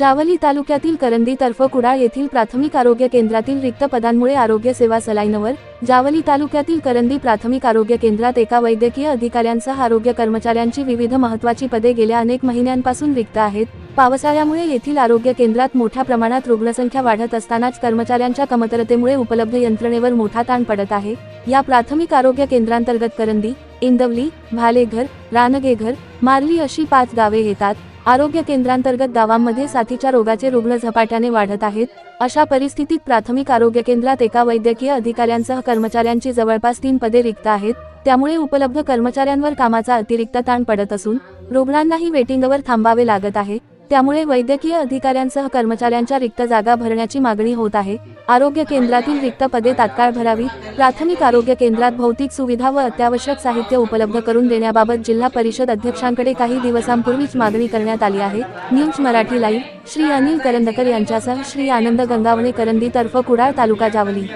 जावली तालुक्यातील करंदी तर्फ कुडाळ येथील प्राथमिक आरोग्य केंद्रातील रिक्त पदांमुळे आरोग्य सेवा सलाईनवर जावली तालुक्यातील करंदी प्राथमिक आरोग्य केंद्रात एका वैद्यकीय अधिकाऱ्यांसह आरोग्य कर्मचाऱ्यांची विविध महत्त्वाची पदे गेल्या अनेक महिन्यांपासून रिक्त आहेत. पावसाळ्यामुळे येथील आरोग्य केंद्रात मोठ्या प्रमाणात रुग्णसंख्या वाढत असतानाच कर्मचाऱ्यांच्या कमतरतेमुळे उपलब्ध यंत्रणेवर मोठा ताण पडत आहे. या प्राथमिक आरोग्य केंद्रांतर्गत करंदी इंदवली भालेघर रानगेघर मारली अशी पाच गावे येतात. आरोग्य केंद्रांतर्गत गावांमध्ये साथीच्या रोगाचे रुग्ण झपाट्याने वाढत आहेत. अशा परिस्थितीत प्राथमिक आरोग्य केंद्रात एका वैद्यकीय अधिकाऱ्यांसह कर्मचाऱ्यांची जवळपास तीन पदे रिक्त आहेत. त्यामुळे उपलब्ध कर्मचाऱ्यांवर कामाचा अतिरिक्त ताण पडत असून रुग्णांनाही वेटिंगवर थांबावे लागत आहे. त्यामुळे वैद्यकीय अधिकाऱ्यांसह कर्मचाऱ्यांच्या रिक्त जागा भरण्याची मागणी होत आहे. आरोग्य केंद्रातील रिक्त पदे तात्काळ भरावी प्राथमिक आरोग्य केंद्रात भौतिक सुविधा व अत्यावश्यक साहित्य उपलब्ध करून देण्याबाबत जिल्हा परिषद अध्यक्षांकडे काही दिवसांपूर्वीच मागणी करण्यात आली आहे. News Marathi live. Shri Anil करंदकर यांच्यासह श्री आनंद गंगावणे करंदी तर्फ कुडाळ तालुका जावली.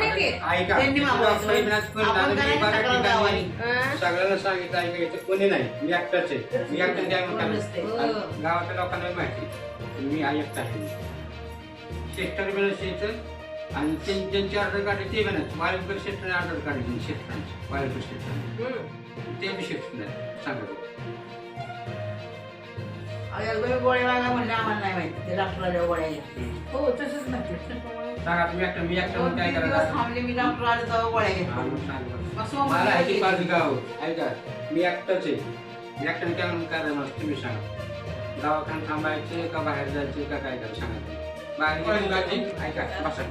ऐका त्यांनी मागवायचं. पहिलाच पण आपण दादा मी करायचं बऱ्याच सगळं ठिकाणी गावाने. हं? सगळ्यांना सांगितलं ऐका इथं कोणी नाही मी एकटाच आहे मी एकटाच काय. म्हणतात आणि गावाच्या लोकांना माहिती. मी एकटा आहे शेस्टर बिल शेचं आणि त्यां- ज्यांची ऑर्डर काढली ते म्हणत वायरपूर शेस्टरने ऑर्डर काढली शेतकऱ्यांची शेस्टरने हं. ते बी शेस्टर नाही सांगा बरं. अहो, तुम्ही गोळ्या मागा म्हणले आम्हाला नाही माहिती. ते डॉक्टरला गोळ्या. हो तसंच सांगा तुम्ही एकटा मी एकटा म्हणून काय करायचं थांबले मी डॉक्टर आले तेव्हा गोळ्या हा, घेतल्या मग सांगा. बरं. मग सोमवारी ह्याची ऐका मी एकटाच आहे. मी एकट्याने काय म्हणून काय राहणार तुम्ही सांगा. दवाखान्यात थांबायचे का बाहेर जायचे का काय करायचं? सांगा. तुम्ही. बाहेर गेली ऐका बसा.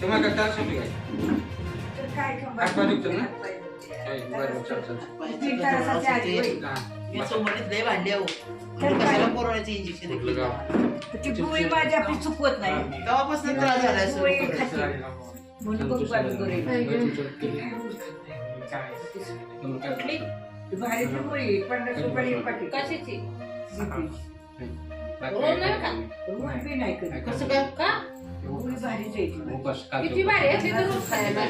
तुम्हाला काय त्रास होतो काय? हातपाय दुखतो ना? काय, बरं बरं चल चल. हा, मी. सोमवारीच लय भांडले तर काय? कशाला कोरोनाचे इंजेक्शन कुठलं गाव? ती गोळी माझी आपली चुकवत नाही तेव्हापासून त्रास गोळी. खाते. म्हणून बघ गोळी. तुम्ही काय कुठली? ती भारीची गोळी पन्नास रुपये एक पाकीट. कशाची बाकी रोज नाही का? रोज बी नाही करीत. कसं काय का आहे. किती भारी असते तर रोज खायला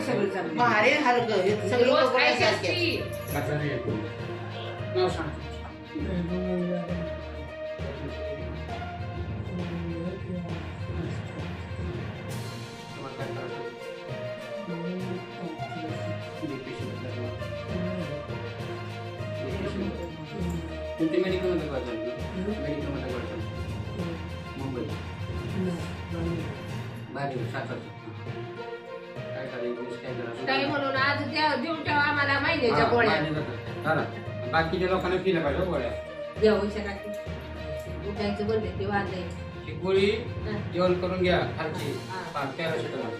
सगळं चांगलं. भारी सगळी रोज खायची. असती. नाव सांग. आहे. कोणती मेडिकलमध्ये बाहेर सातारचं काय करायचं? इंग्लिश काय काही करायचं म्हणून आज द्या देऊन ठेवा आम्हाला महिन्याच्या हा, गोळ्या. बाकीच्या लोकांना पिलं पाहिजे हो गोळ्या. जेवायच्या काकी उठायचं बोलले ते वाजले. ही गोळी. जेवण करून घ्या खालची. हा. हा, पॅरासिटामॉल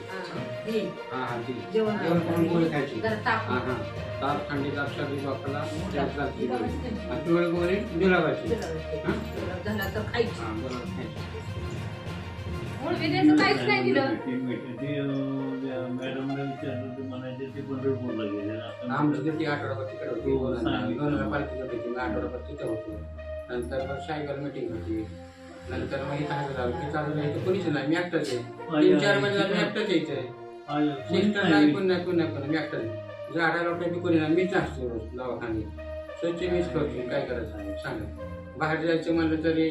हा. हा जेवण करून गोळी खायची. ताप. हा हा. ताप थंडी ताप सर्दी डॉक्टरला त्याच लागते गोळी. आणि हा? खायची. हा, बरोबर खायची. विद्याचं काहीच नाही दिलं. मॅडमला विचारलं तर म्हणायचे ते पंढरपूरला गेले. आपण आमची किती आठवडाभर तिकडे होती. हो, सांगितलं. दोन हजार पालखीला होती मी आठवडाभर तिथे होतो. नंतर मग सायकल मिटिंग होती. नंतर मग इथं हजर झालं. की चालू नाही इथं कोणीच नाही. मी एकटाच आहे. तीन चार महिने मी एकटाच यायचं आहे सिस्टर नाही. कोण नाही कोण नाही कोण मी एकटाच आहे. झाडा लोटायची कोणी नाही. मीच असतो रोज दवाखान्यात. स्वच्छ मीच करतो. काय करायचं? आहे सांगा. बाहेर जायचं म्हणलं तरी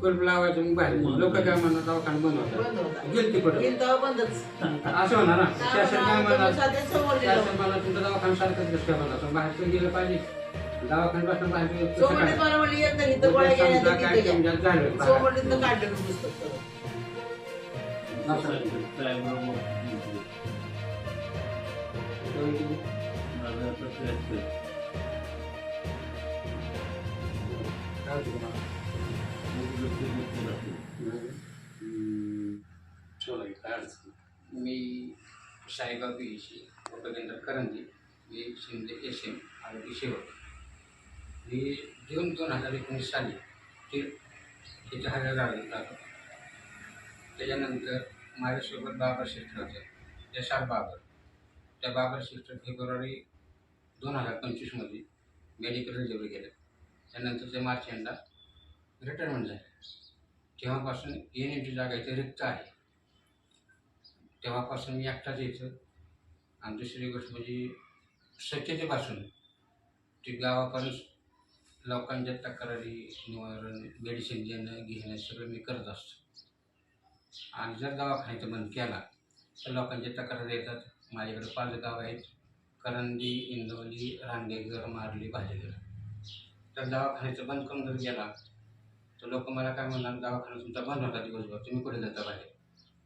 कुल्प लावायचं मग बाहेर लोक काय म्हणतात दवाखाना बंद होता. गेली बंदच. असं होणार ना शासन काय म्हणणार. शासन मला तुमचा दवाखाना सारखंच कसं काय म्हणतात बाहेर गेलं पाहिजे. दवाखान्यापासून बाहेर काय? काय मी पुस्तक सगळं. काय बरोबर करंजी मी शिंदे एस एम आरोग्य सेवक मी जून दोन हजार एकोणीस साली ते तिथे हजर झाले त्याच्यानंतर माझ्यासोबत बाबर सिस्टर होते यशार बाबर. त्या बाबर सिस्टर फेब्रुवारी दोन हजार पंचवीसमध्ये मेडिकल रिजर्व केलं. त्यानंतर ते मार्च एंडला रिटायरमेंट झाले म्हणजे तेव्हापासून एन एमची जागा इथे रिक्त आहे. तेव्हापासून मी एकटाच यायचं. आणि दुसरी गोष्ट म्हणजे स्वच्छतेपासून ती गावापर्यंत लोकांच्या तक्रारी निवारण मेडिसिन देणं घेणं सगळं मी करत असतो. आणि जर दवाखान्याचं बंद केला तर लोकांच्या तक्रारी येतात. माझ्याकडे पाच गाव आहेत. करंदी इंदोली रांगेघर मारली भालेगर तर दवाखान्याचं बंद करून जर गेला तर लोक मला काय म्हणणार दवाखाना तुमचा बंद होता दिवसभर तुम्ही कुठे जाता बाहेर?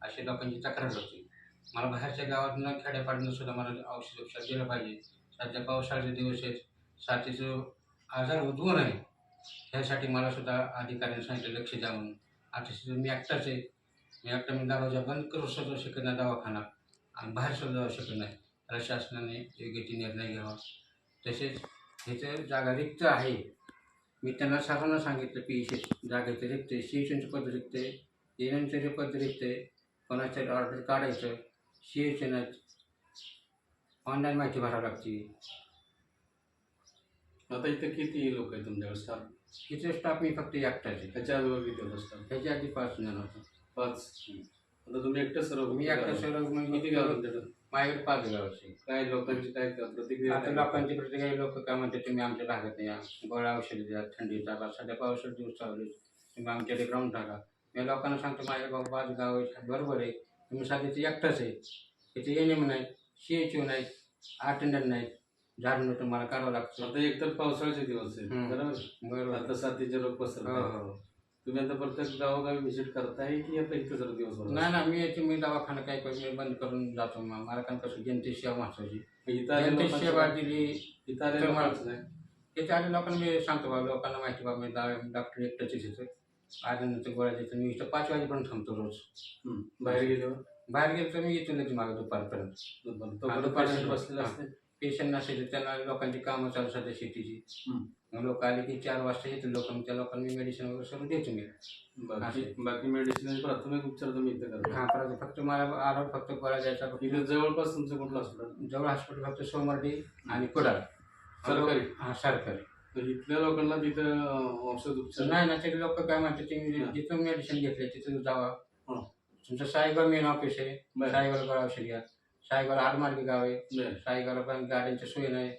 अशी लोकांची तक्रार होती. मला बाहेरच्या गावातनं खेड्यापाडनं सुद्धा मला औषध उपचार दिलं पाहिजे. सध्या पावसाळ्याचे दिवस आहेत. साथीचं आजार उद्भवून आहे. ह्यासाठी मला सुद्धा अधिकाऱ्यांनी सांगितलं लक्ष द्या म्हणून. आता सुद्धा मी एकटाच आहे. मी एकटा मी दरवाजा बंद करू सुद्धा शकत नाही दवाखाना. आणि बाहेर सुद्धा जाऊ शकत नाही. त्याला शासनाने योग्य ते निर्णय घ्यावा. तसेच इथं जागा रिक्त आहे. मी त्यांना सर्वांना सांगितलं पी सी जागेचं सी एचचं पद रिक्त आहे एन एमचं पद रिक्त आहे कोणाचं ऑर्डर काढायचं सी एच ऑनलाईन माहिती भरावी लागते. आता इथं किती लोक आहेत तुमच्याकडे? स्टाफ इथे स्टाफ मी फक्त एकटाच आहे. त्याच्या अगोदर किती होता स्टाफ ह्याच्या आधी पाच जण होतो. पाच. आता तुम्ही एकटं सर्व मी एकटा सर्व किती गाव तुमच्याकडे माझ्याकडे पाच गावाचे काय लोकांची काय प्रतिक्रिया आता? लोकांची प्रतिक्रिया लोक काय म्हणतात तुम्ही आमच्या भागात या गोळ्या औषध द्या थंडी टाका सध्या पावसाचे दिवस चालू. तुम्ही आमच्याकडे ग्राउंड टाका. मी लोकांना सांगतो माझ्या गाव पाच गाव आहेत. बरोबर आहे. तुम्ही सध्या ते एकटाच आहे. तिथे एन एम नाही सी एच यू नाही अटेंडंट नाही. झाडणं तुम्हाला करावं लागतं. आता एकतर पावसाळ्याचे दिवस हम्म. बरोबर? बरोबर. आता साथीचे रोग हो पसरतात हो. तुम्ही आता प्रत्येक गावोगावी व्हिजिट करताय की आता इथं जर दिवस नाही ना मी याची मी दवाखाना काय करतो मी बंद करून जातो मग मला कारण कसं जनते सेवा महत्वाची इथं आलेल्या जनते लोकांचं सेवा? दिली इथं आलेल्या तर मला- लोकांचं? त्याच्या आधी लोकांना मी सांगतो बाबा लोकांना माहिती बाबा मी दा- डॉक्टर एकटाच येतो आनंदाचं गोळ्या देतो मी इथं पाच वाजेपर्यंत थांबतो रोज. बाहेर गेल्यावर बाहेर गेलो तर मी येतो लगेच मागं दुपारपर्यंत दुपारपर्यंत patient बसलेले हा. असते पेशंट नसेल तर त्यांना लोकांची कामं चालू सध्या शेतीची. मग लोक आले की चार वाजता येतो लोक त्या लोकांना मेडिसिन वगैरे सर्व देतो मी. बाकी बाकी मेडिसिन प्राथमिक उपचार तुम्ही इथं करता? हा परत फक्त मला आराम फक्त गोळ्या द्यायचा फक्त. इथं जवळपास तुमचं कुठलं हॉस्पिटल जवळ हॉस्पिटल फक्त सोमवारडी आणि कुडाळ. सरकारी? हा सरकारी. तर इथल्या लोकांना तिथं औषध उपचार? नाही ना ते लोक काय म्हणतात हा. जिथून मेडिसिन घेतले तिथून जावा. तुमचं सायगाव मेन ऑफिस आहे. गोळा औषध घ्या. सायगावला आडमार्गी गाव आहे. बरं. सायगावला पण गाड्यांची सोय नाही.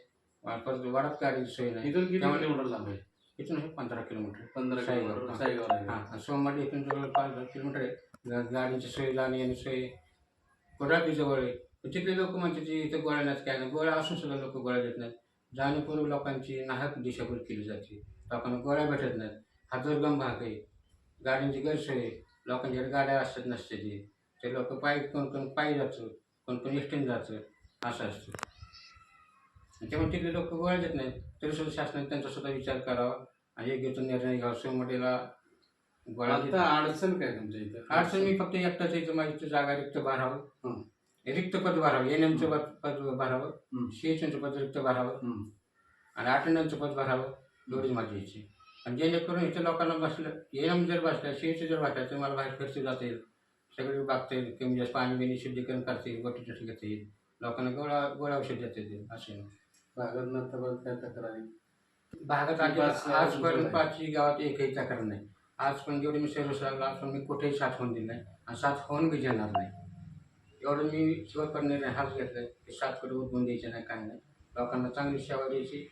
परत वाढत गाडीची सोय नाही. इथून किती त्यामुळे- किलोमीटर लांब आहे? इथून हे पंधरा किलोमीटर. पंधरा किलोमीटर हा. सायगाव आहे. हा. सोमवारी इथून जवळ पाच दहा किलोमीटर आहे. गा- गाडीची सोय जाणे येणे सोय. कोडापी जवळ आहे. पण तिथले लोक म्हणतात की इथं गोळ्या नाहीत काय नाही. गोळ्या असून सुद्धा लोक गोळ्या देत नाहीत. जाणीवपूर्वक लोकांची नाहक दिशाभूल केली जाते. लोकांना गोळ्या भेटत नाहीत. हा दुर्गम भाग आहे. गाड्यांची गैरसोय आहे. लोकांच्याकडे गाड्या असतात नसते ती ते लोक पायी कोण कोण पायी जातं कोण कोण एसटीने जातं. असं असतं. त्यामुळे तिथले लोक गोळ्या देत नाहीत. तरी सुद्धा शासनाने त्यांचा सुद्धा विचार करावा आणि योग्य निर्णय घ्यावा. सोमवारीला आता अडचण काय तुमच्या इथं? अडचण मी फक्त एकटाच इथं माझी जागा रिक्त हं. भरावं रिक्त पद भरावं. एन एमचं पद पद भरावं. सी एच एमचं पद रिक्त भरावं. आणि अटेंडन्सचं पद भरावं. एवढीच माझी इच्छा आणि जेणेकरून इथं लोकांना बसलं एन एम जर बसलं सी एच जर बसलं तर मला बाहेर खर्च जाता येईल. सगळे बघता येईल. कमी जास्त पाणी बिणी शुद्धीकरण करता येईल गोटी घेता येईल. लोकांना गोळा गोळा औषध देता येईल असे नंतर काय तक्रारी. भागात आजपर्यंत पाच- पाचही गावात एकही तक्रार नाही. आज पण जेवढी मी सर्व्हिस लागला आज पण मी कुठेही होऊन दिली नाही आणि होऊन बी घेणार नाही. एवढं मी शेवटपर्यंत निर्णय हाच घेतलाय. की साथकडे उद्भवून द्यायचे नाही काय नाही. लोकांना चांगली सेवा द्यायची.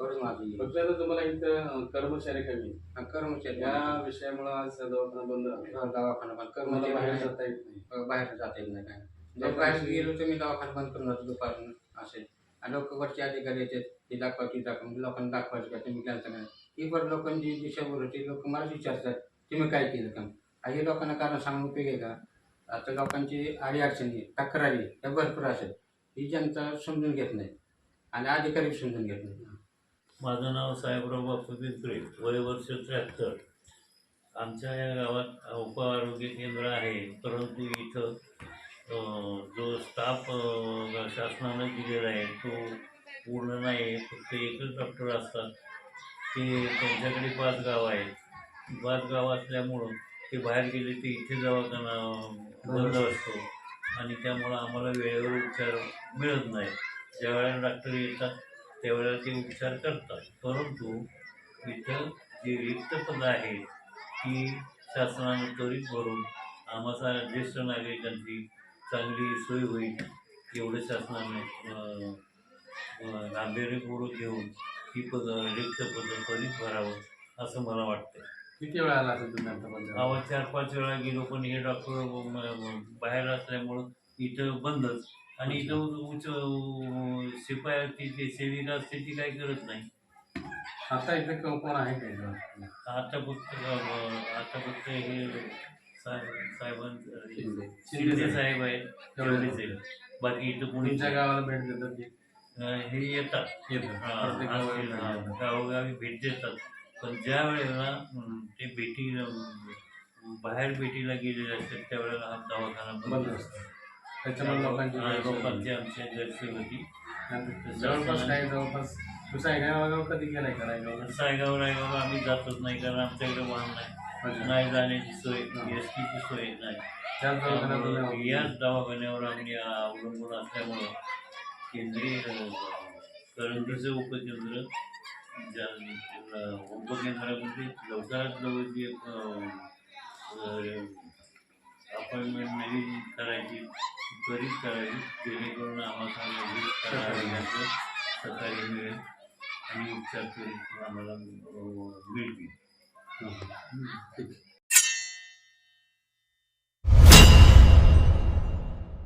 एवढंच माझी फक्त आता तुम्हाला इथं कर्मचारी कमी कर्मचारी. या विषयामुळे आज दवाखाना बंद. दवाखाना पण तुम्हाला बाहेर कर्मचारी जाता येत नाही. बाहेर जाता येत नाही काय. जर बाहेर गेलो तर मी दवाखाना बंद करून दुपारून असे आणि अधिकारी येतात ते दाखवा ती दाखवा म्हणजे लोकांना दाखवायचं का तुम्ही केलं नाही ही पण लोकांची दिशाभूल होती लोक मलाच विचारतात तुम्ही काय केलं काम काही हे लोकांना कारण सांगून उपयोग आहे का? आता लोकांची अडीअडचणी तक्रारी या भरपूर असतात ही जनता समजून घेत नाही आणि अधिकारी समजून घेत नाही. माझं नाव साहेबराव बापू पिंपळे वय वर्ष त्र्याहत्तर. आमच्या या गावात उप आरोग्य केंद्र आहे परंतु इथं जो स्टाफ शासनानं दिलेला आहे तो पूर्ण नाही फक्त एकच डॉक्टर असतात. ते त्यांच्याकडे पाच गाव आहेत. पाच गाव असल्यामुळं ते बाहेर गेले ते इथे दवाखाना बंद असतो. आणि त्यामुळं आम्हाला वेळेवर उपचार मिळत नाही. ज्यावेळेला डॉक्टर येतात त्यावेळेला ते उपचार करतात. परंतु इथं जी रिक्त पदं आहेत ती शासनानं त्वरित भरून आम्हाला ज्येष्ठ नागरिकांची चांगली सोय होईल. एवढं शासनानं अं, गांभीर्यपूर्वक घेऊन ही पद रिक्त पद त्वरित भरावं असं मला वाटतं किती वेळा आला असेल तुम्ही आतापर्यंत गावात चार पाच वेळा गेलो पण हे डॉक्टर बाहेर असल्यामुळं इथं बंदच. आणि इथं उच्च शिपायाची जी सेविका असते ती काही करत नाही. आता इथे कोण आहे का? आता फक्त आता फक्त हे साहेबांचं साहेब तेवढेच आहेत बाकी इथं नाही. गावाला भेट देतात हे येतात. हा, हा. गावोगावी भेट देतात. पण ज्या वेळेला ते भेटी बाहेर भेटीला गेलेले असतात त्यावेळेला हा दवाखाना बंद असतं. त्याच्यामुळे लोकांची हा, लोकांची होते. आमच्या गैरसोय होती जवळपास काय जवळपास दुसरा गावागाव कधी गेलाय का रायगावला? सायगाव रायगाव आम्ही जातच नाही कारण आमच्याकडे वाहन नाही. नाही जाण्याची सोय एस टीची सोय नाही. त्यामुळं याच दवाखान्यावर आम्ही अवलंबून असल्यामुळं केंद्रीय करंजीचं उपकेंद्र ज्या उपकेंद्रामध्ये लवकरात लवकर जी अपॉइंटमेंट नवीन करायची त्वरित करावी जेणेकरून आम्हाला सहकार्य मिळेल आणि उपचार त्वरित आम्हाला मिळतील. हं. ठीक